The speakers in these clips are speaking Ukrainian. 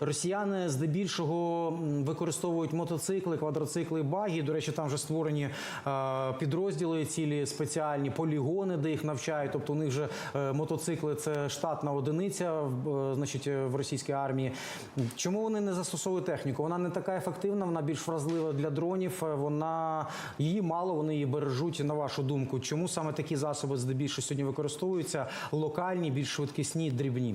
Росіяни здебільшого використовують мотоцикли, квадроцикли, баги. До речі, там вже створені е, підрозділи, цілі спеціальні полігони, де їх навчають. Тобто у них вже е, мотоцикли це штатна одиниця, е, значить, в російській армії. Чому вони не застосовують техніку? Вона не така ефективна, вона більш вразлива для дронів. Вона її мало, вони її бережуть. На вашу думку, чому саме такі засоби здебільшого сьогодні використовуються? Локальні, більш швидкісні, дрібні.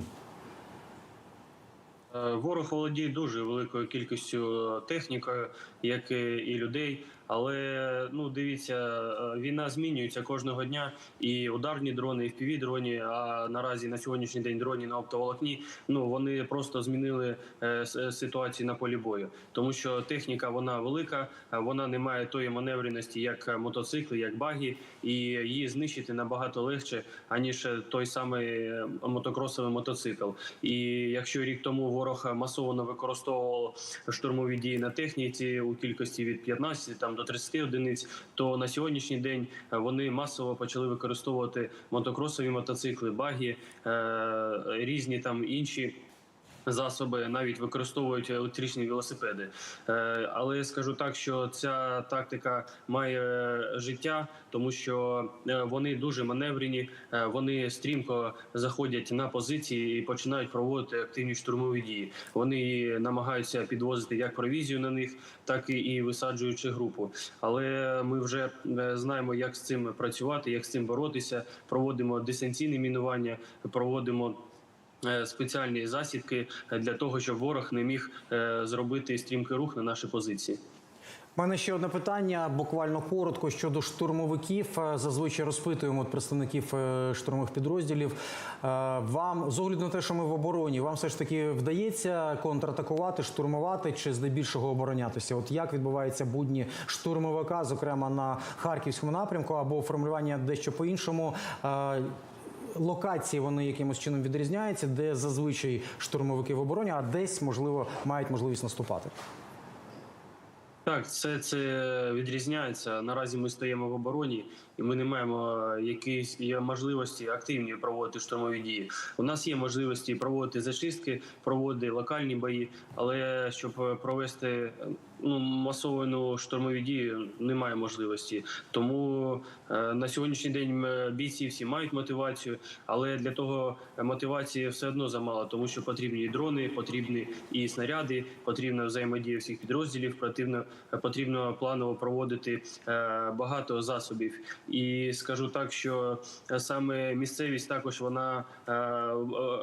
Е, Ворог володіє дуже великою кількістю е, технікою, як і людей. Але ну дивіться, е, війна змінюється кожного дня. І ударні дрони, і впіві дроні. А наразі на сьогоднішній день дроні на оптоволокні. Ну вони просто змінили ситуацію на полі бою, тому що техніка вона велика, вона не має тої маневреності, як мотоцикли, як баги, і її знищити набагато легше аніж той самий мотокросовий мотоцикл. І якщо рік тому ворог масово використовував штурмові дії на техніці у кількості від 15 там до 30 одиниць, то на сьогоднішній день е, вони масово почали використовувати мотокросові мотоцикли, баги, е, різні там інші. Засоби навіть використовують електричні велосипеди, Е, але скажу так, що ця тактика має життя, тому що е, вони дуже маневрені, е, вони стрімко заходять на позиції і починають проводити активні штурмові дії. Вони намагаються підвозити як провізію на них, так і- висаджуючи групу. Але ми вже знаємо, як з цим працювати, як з цим боротися. Проводимо дистанційне мінування, проводимо. Е, Спеціальні засідки для того, щоб ворог не міг е, зробити стрімкий рух на наші позиції. У мене ще одне питання, буквально коротко щодо штурмовиків. Е, Зазвичай розпитуємо от представників е, штурмових підрозділів. Е, Вам з огляду на те, що ми в обороні, вам все ж таки вдається контратакувати, штурмувати чи здебільшого оборонятися? От як відбуваються будні штурмовика, зокрема на харківському напрямку, або формулювання дещо по-іншому? Е, Локації вони якимось чином відрізняються, де зазвичай штурмовики в обороні, а десь можливо мають можливість наступати. Так, це, це відрізняється. Наразі ми стоїмо в обороні, і ми не маємо якісь можливості активні проводити штурмові дії. У нас є можливості проводити зачистки, проводити локальні бої, але щоб провести ну масовану штурмові дії, немає можливості. Тому е, на сьогоднішній день е, бійці всі мають мотивацію, але для того мотивації все одно замало, тому що потрібні і дрони, потрібні і снаряди, потрібна взаємодія всіх підрозділів. Потрібно потрібно планово проводити е, багато засобів. І скажу так, що е, саме місцевість також вона е, е,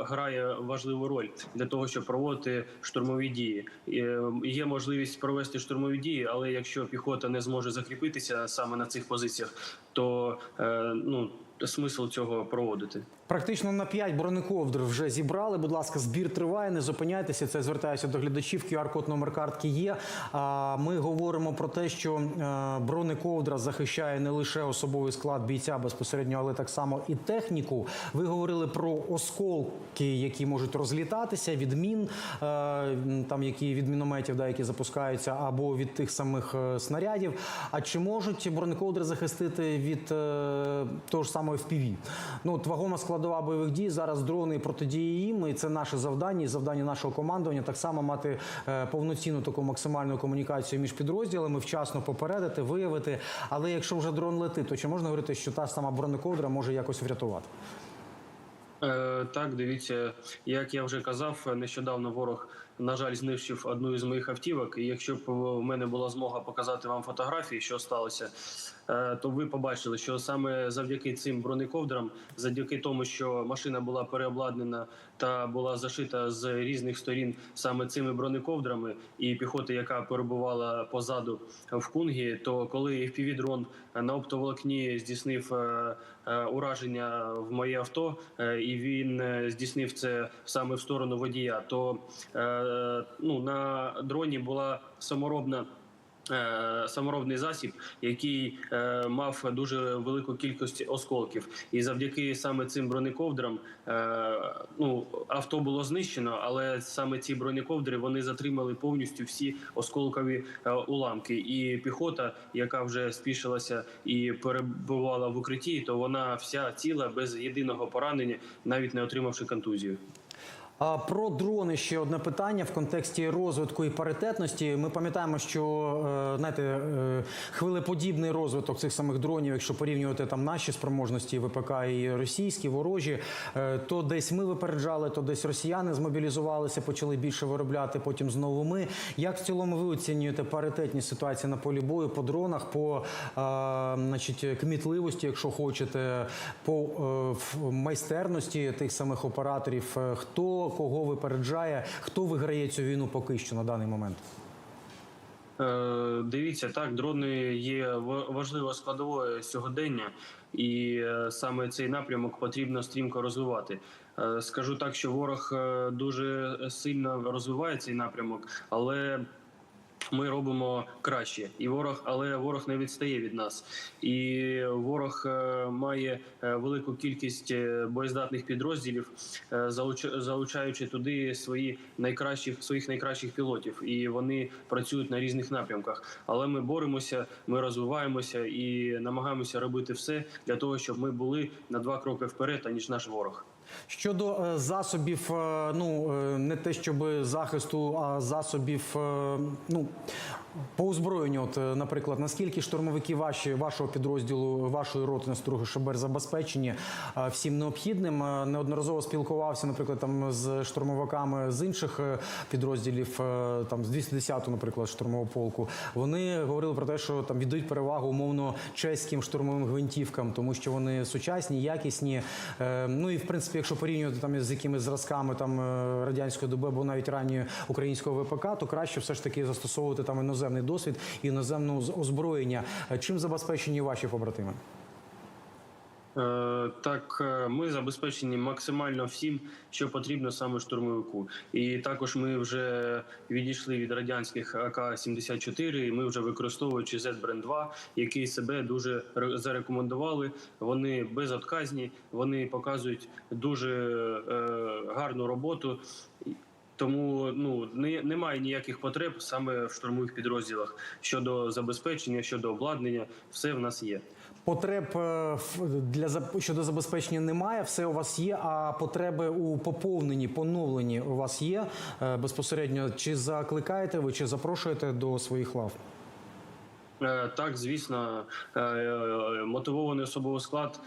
грає важливу роль для того, щоб проводити штурмові дії. Е, Є можливість провести штурмові дії, але якщо піхота не зможе закріпитися саме на цих позиціях, то е, ну смисл цього проводити. Практично на 5 бронековдр вже зібрали. Будь ласка, збір триває. Не зупиняйтеся. Це звертаюся до глядачів. QR-код номер картки є. А ми говоримо про те, що е, бронековдра захищає не лише особовий склад бійця безпосередньо, але так само і техніку. Ви говорили про осколки, які можуть розлітатися від мін, е, там які від мінометів, да, які запускаються, або від тих самих е, снарядів. А чи можуть бронековдри захистити від того ж самого FPV? Ну, от вагома складова бойових дій зараз дрони протидії їм. І це наше завдання, і завдання нашого командування так само мати е, повноцінну таку максимальну комунікацію між підрозділами, вчасно попередити, виявити. Але якщо вже дрон летить, то чи можна говорити, що та сама бронековдра може якось врятувати? Е, Так, дивіться, як я вже казав, нещодавно ворог, на жаль, знищив одну із моїх автівок. І якщо б в мене була змога показати вам фотографії, що сталося, то ви побачили, що саме завдяки цим бронековдрам, завдяки тому, що машина була переобладнана та була зашита з різних сторін саме цими бронековдрами, і піхота, яка перебувала позаду в кунгі, то коли FPV-дрон на оптоволокні здійснив е, е, ураження в моє авто, е, і він е, здійснив це саме в сторону водія, то е, ну на дроні була саморобна. Е, Саморобний засіб, який е, мав дуже велику кількість осколків, і завдяки саме цим бронековдрам е, ну авто було знищено, але саме ці бронековдри вони затримали повністю всі осколкові уламки. І піхота, яка вже спішилася і перебувала в укритті, то вона вся ціла без єдиного поранення, навіть не отримавши контузію. Про дрони ще одне питання в контексті розвитку і паритетності. Ми пам'ятаємо, що е, знаєте, е, хвилеподібний розвиток цих самих дронів, якщо порівнювати там наші спроможності ВПК і російські, ворожі, е, то десь ми випереджали, то десь росіяни змобілізувалися, почали більше виробляти. Потім знову ми. Як в цілому ви оцінюєте паритетність ситуації на полі бою по дронах, по значить, кмітливості, якщо хочете, по майстерності тих самих операторів? Е, Кого випереджає, хто виграє цю війну поки що на даний момент? Е, Дивіться, так, дрони є ва- важливою складовою сьогодення, і е, саме цей напрямок потрібно стрімко розвивати. Е, Скажу так, що ворог дуже сильно розвиває цей напрямок, але ми робимо краще, і ворог, але ворог не відстає від нас. І ворог е, має е, велику кількість е, боєздатних підрозділів, залучаючи туди свої найкращих своїх найкращих пілотів, і вони працюють на різних напрямках. Але ми боремося, ми розвиваємося і намагаємося робити все для того, щоб ми були на два кроки вперед, аніж наш ворог. Щодо е, засобів, е, ну е, не те щоб захисту, а засобів, ну по озброєнню, от, наприклад, наскільки штурмовики ваші вашого підрозділу, вашої роти на ШБР забезпечені всім необхідним? Неодноразово спілкувався, наприклад, там з штурмовиками з інших підрозділів, там з 210-го, наприклад, штурмового полку. Вони говорили про те, що там віддають перевагу умовно чеським штурмовим гвинтівкам, тому що вони сучасні, якісні. Ну і в принципі, якщо порівнювати там із якимись зразками там е, радянської доби або навіть ранньої українського ВПК, то краще все ж таки застосовувати там іноземний досвід і іноземне озброєння. Чим забезпечені ваші побратими? Е, Так, е, ми забезпечені максимально всім, що потрібно саме штурмовику. І також ми вже відійшли від радянських АК-74, і ми вже використовуючи Z-Brand 2, які себе дуже зарекомендували. Вони безотказні, вони показують дуже е, гарну роботу. Тому ну не, немає ніяких потреб саме в штурмових підрозділах щодо забезпечення, щодо обладнання, все в нас є. Потреб е, для щодо забезпечення немає, все у вас є. А потреби у поповненні, поновленні у вас є е, безпосередньо. Чи закликаєте ви, чи запрошуєте до своїх лав? Е, Так, звісно, мотивований особовий склад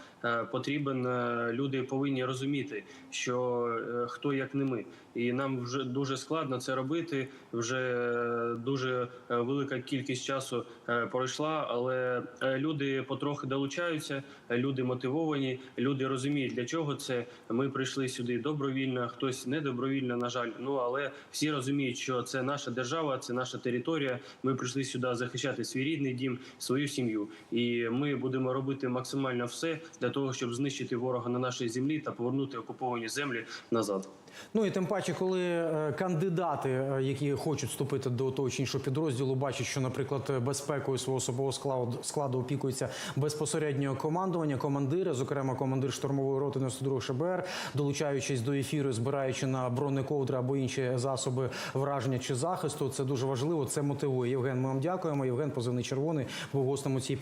потрібен. Люди повинні розуміти, що хто як не ми, і нам вже дуже складно це робити. Вже е, дуже е, велика кількість часу е, пройшла, але люди потрохи долучаються, люди мотивовані, люди розуміють, для чого це. Ми прийшли сюди добровільно, хтось не добровільно, на жаль. Ну але всі розуміють, що це наша держава, це наша територія. Ми прийшли сюди захищати свій рідний дім, свою сім'ю. І ми будемо робити максимально все для того, щоб знищити ворога на нашій землі та повернути окуповані землі назад. Ну і тим паче, коли е, кандидати, е, які хочуть вступити до того чи іншого підрозділу, бачать, що, наприклад, е, безпекою свого особового складу, складу опікується безпосередньо командування, командири, зокрема командир штурмової роти 92 ШБР, долучаючись до ефіру, збираючи на бронековдри або інші засоби враження чи захисту. Це дуже важливо. Це мотивує. Євген, ми вам дякуємо. Євген, позивний червоний, був гостем у цій порі.